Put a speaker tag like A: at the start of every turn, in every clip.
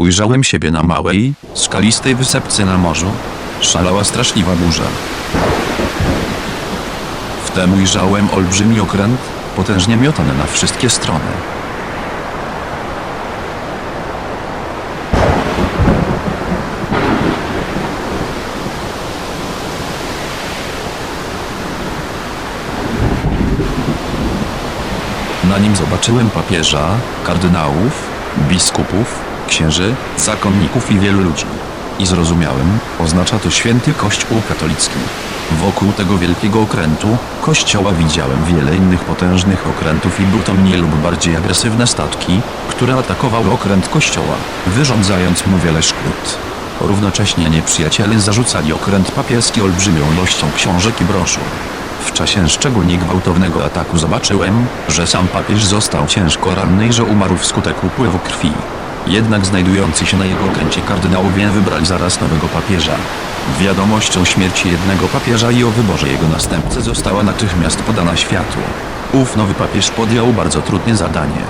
A: Ujrzałem siebie na małej, skalistej wysepce na morzu. Szalała straszliwa burza. Wtem ujrzałem olbrzymi okręt, potężnie miotany na wszystkie strony. Na nim zobaczyłem papieża, kardynałów, biskupów, księży, zakonników i wielu ludzi. I zrozumiałem, oznacza to święty Kościół katolicki. Wokół tego wielkiego okrętu, kościoła widziałem wiele innych potężnych okrętów i był to mniej lub bardziej agresywne statki, które atakowały okręt kościoła, wyrządzając mu wiele szkód. Równocześnie nieprzyjaciele zarzucali okręt papieski olbrzymią ilością książek i broszur. W czasie szczególnie gwałtownego ataku zobaczyłem, że sam papież został ciężko ranny i że umarł wskutek upływu krwi. Jednak znajdujący się na jego okręcie kardynałowie wybrali zaraz nowego papieża. Wiadomość o śmierci jednego papieża i o wyborze jego następcy została natychmiast podana światu. Ów nowy papież podjął bardzo trudne zadanie.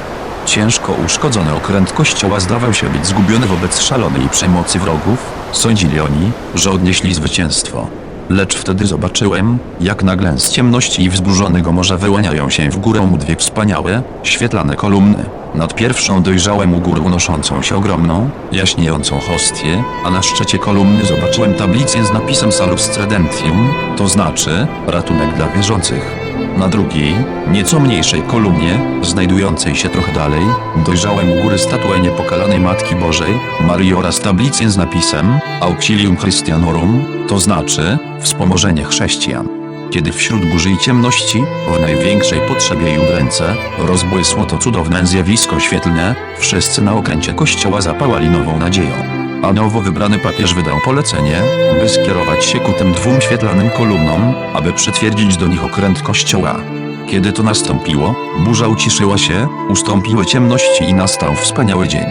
A: Ciężko uszkodzony okręt kościoła zdawał się być zgubiony wobec szalonej przemocy wrogów, sądzili oni, że odnieśli zwycięstwo. Lecz wtedy zobaczyłem, jak nagle z ciemności i wzburzonego morza wyłaniają się w górę dwie wspaniałe, świetlane kolumny. Nad pierwszą dojrzałem u góry unoszącą się ogromną, jaśniejącą hostię, a na szczycie kolumny zobaczyłem tablicę z napisem Salus Credentium, to znaczy ratunek dla wierzących. Na drugiej, nieco mniejszej kolumnie, znajdującej się trochę dalej, dojrzałem u góry statuę niepokalanej Matki Bożej, Marii oraz tablicę z napisem Auxilium Christianorum, to znaczy wspomożenie chrześcijan. Kiedy wśród burzy i ciemności, w największej potrzebie i udręce, rozbłysło to cudowne zjawisko świetlne, wszyscy na okręcie kościoła zapałali nową nadzieją. A nowo wybrany papież wydał polecenie, by skierować się ku tym dwóm świetlanym kolumnom, aby przytwierdzić do nich okręt kościoła. Kiedy to nastąpiło, burza uciszyła się, ustąpiły ciemności i nastał wspaniały dzień.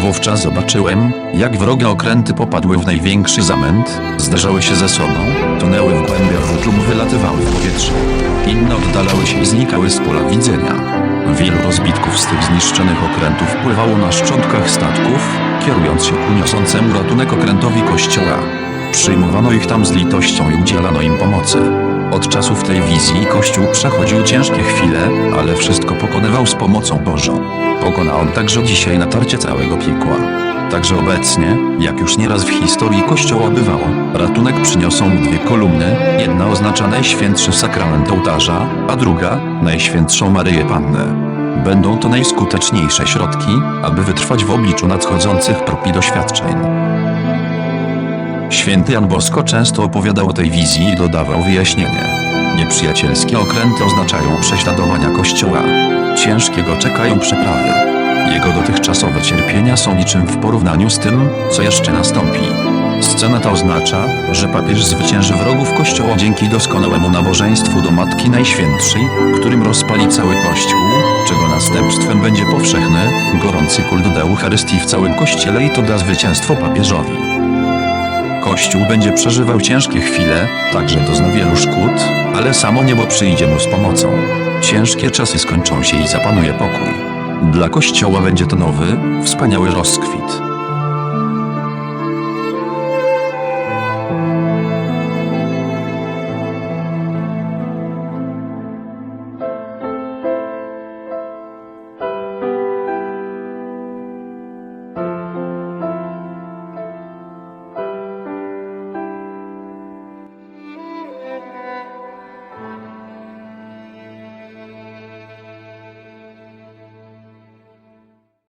A: Wówczas zobaczyłem, jak wrogie okręty popadły w największy zamęt, zderzały się ze sobą, tonęły w wód lub wylatywały w powietrze. Inne oddalały się i znikały z pola widzenia. Wielu rozbitków z tych zniszczonych okrętów pływało na szczątkach statków, kierując się ku niosącemu ratunek okrętowi kościoła. Przyjmowano ich tam z litością i udzielano im pomocy. Od czasów tej wizji Kościół przechodził ciężkie chwile, ale wszystko pokonywał z pomocą Bożą. Pokona on także dzisiaj natarcie całego piekła. Także obecnie, jak już nieraz w historii Kościoła bywało, ratunek przyniosą dwie kolumny, jedna oznacza Najświętszy Sakrament Ołtarza, a druga Najświętszą Maryję Pannę. Będą to najskuteczniejsze środki, aby wytrwać w obliczu nadchodzących prób doświadczeń. Święty Jan Bosko często opowiadał o tej wizji i dodawał wyjaśnienie. Nieprzyjacielskie okręty oznaczają prześladowania Kościoła. Ciężkiego czekają przeprawy. Jego dotychczasowe cierpienia są niczym w porównaniu z tym, co jeszcze nastąpi. Scena ta oznacza, że papież zwycięży wrogów Kościoła dzięki doskonałemu nabożeństwu do Matki Najświętszej, którym rozpali cały Kościół, czego następstwem będzie powszechny, gorący kult do Eucharystii w całym Kościele i to da zwycięstwo papieżowi. Kościół będzie przeżywał ciężkie chwile, także dozna wielu szkód, ale samo niebo przyjdzie mu z pomocą. Ciężkie czasy skończą się i zapanuje pokój. Dla Kościoła będzie to nowy, wspaniały rozkwit.